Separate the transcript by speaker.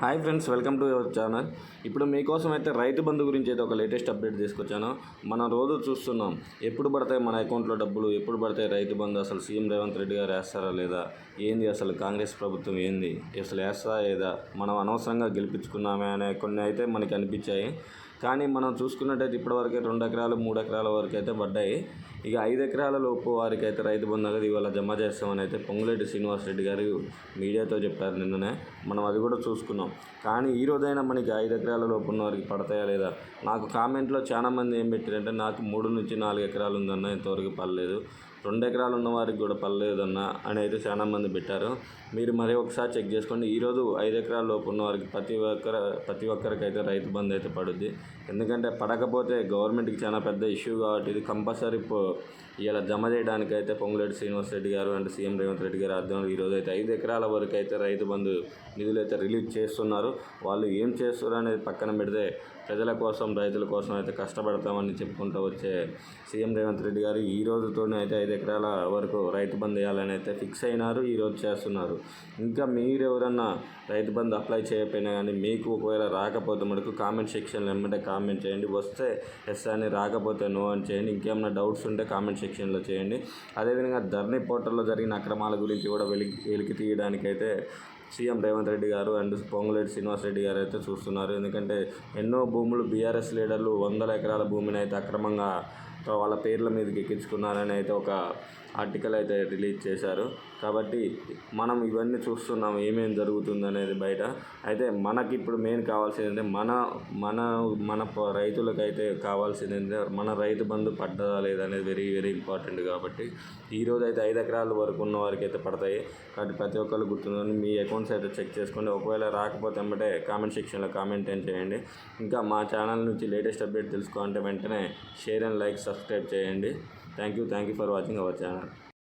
Speaker 1: Hi friends welcome to your channel ఇప్పుడు మీకోసం అయితే రైతు బంధు గురించి అయితే ఒక లేటెస్ట్ అప్డేట్ తీసుకొచ్చాను. మనం రోజు చూస్తున్నాం ఎప్పుడు పడతాయి మన అకౌంట్లో డబ్బులు ఎప్పుడు పడతాయి రైతు బంధు అసలు సీఎం రేవంత్ రెడ్డి గారు వేస్తారా లేదా ఏంది అసలు కాంగ్రెస్ ప్రభుత్వం ఏంది అసలు వేస్తా లేదా మనం అనవసరంగా గెలిపించుకున్నామే అనే కొన్ని అయితే మనకి అనిపించాయి. కానీ మనం చూసుకున్నట్టయితే ఇప్పటివరకు రెండు ఎకరాలు మూడు ఎకరాల వరకు అయితే పడ్డాయి. ఇక ఐదు ఎకరాల లోపు వారికి అయితే రైతు బంధు అనేది ఇవాళ జమ చేస్తామని అయితే పొంగులేటి శ్రీనివాసరెడ్డి గారు మీడియాతో చెప్పారు నిన్ననే. మనం అది కూడా చూసుకున్నాం. కానీ ఈ రోజైనా మనకి ఐదు ఎకరాల లోపు ఉన్న వారికి పడతాయా లేదా? నాకు కామెంట్లో చాలా మంది ఏం పెట్టారంటే నాకు మూడు నుంచి నాలుగు ఎకరాలు ఉందన్న ఇంతవరకు పర్లేదు రెండు ఎకరాలు ఉన్న వారికి కూడా పర్లేదన్న అని అయితే చాలా మంది పెట్టారు. మీరు మరి ఒకసారి చెక్ చేసుకోండి. ఈరోజు ఐదు ఎకరాల లోపు ఉన్న వారికి ప్రతి ఒక్కర ప్రతి ఒక్కరికి అయితే రైతు బంధు అయితే పడుద్ది. ఎందుకంటే పడకపోతే గవర్నమెంట్కి చాలా పెద్ద ఇష్యూ కాబట్టి ఇది కంపల్సరీ ఇలా జమ చేయడానికి అయితే పొంగులేటి శ్రీనివాస్ రెడ్డి గారు అండ్ సీఎం రేవంత్ రెడ్డి గారు ఆధ్వర్యంలో ఈరోజు అయితే ఐదు ఎకరాల వరకు అయితే రైతు బంధు నిధులు అయితే రిలీజ్ చేస్తున్నారు. వాళ్ళు ఏం చేస్తారు అనేది పక్కన పెడితే ప్రజల కోసం రైతుల కోసం అయితే కష్టపడతామని చెప్పుకుంటూ వచ్చే సీఎం రేవంత్ రెడ్డి గారు ఈ రోజుతోనే అయితే ఐదు ఎకరాల వరకు రైతు బంధు వేయాలని అయితే ఫిక్స్ అయినారు ఈరోజు చేస్తున్నారు. ఇంకా మీరు ఎవరన్నా రైతు బంధు అప్లై చేయకపోయినా కానీ మీకు ఒకవేళ రాకపోతే మనకు కామెంట్ సెక్షన్లో ఏమంటే కామెంట్ చేయండి. వస్తే ఎస్ అని రాకపోతే నో అని చేయండి. ఇంకేమైనా డౌట్స్ ఉంటే కామెంట్ సెక్షన్లో చేయండి. అదేవిధంగా ధర్నీ పోర్టల్లో జరిగిన అక్రమాల గురించి కూడా వెలికి వెలికి తీయడానికైతే సీఎం రేవంత్ రెడ్డి గారు అండ్ పొంగులేటి శ్రీనివాస్ రెడ్డి గారు అయితే చూస్తున్నారు. ఎందుకంటే ఎన్నో భూములు బీఆర్ఎస్ లీడర్లు వందల ఎకరాల భూమిని అయితే అక్రమంగా వాళ్ళ పేర్ల మీదకి ఎక్కించుకున్నారని అయితే ఒక ఆర్టికల్ అయితే రిలీజ్ చేశారు. కాబట్టి మనం ఇవన్నీ చూస్తున్నాం ఏమేమి జరుగుతుంది అనేది బయట. అయితే మనకి ఇప్పుడు మెయిన్ కావాల్సింది మన మన మన రైతులకు రైతులకైతే కావాల్సింది అంటే మన రైతు బంధు పడ్డదా లేదా అనేది వెరీ వెరీ ఇంపార్టెంట్ కాబట్టి ఈరోజు అయితే ఐదు ఎకరాల వరకు ఉన్న వారికి అయితే పడతాయి. కాబట్టి ప్రతి ఒక్కరు గుర్తుందని మీ అకౌంట్స్ అయితే చెక్ చేసుకోండి ఒకవేళ రాకపోతే వెంబటే కామెంట్ సెక్షన్లో కామెంట్ ఏం చేయండి. ఇంకా మా ఛానల్ నుంచి లేటెస్ట్ అప్డేట్ తెలుసుకోవాలంటే వెంటనే షేర్ అండ్ లైక్స్ సబ్స్క్రైబ్ చేయండి. Thank you thank you for watching our channel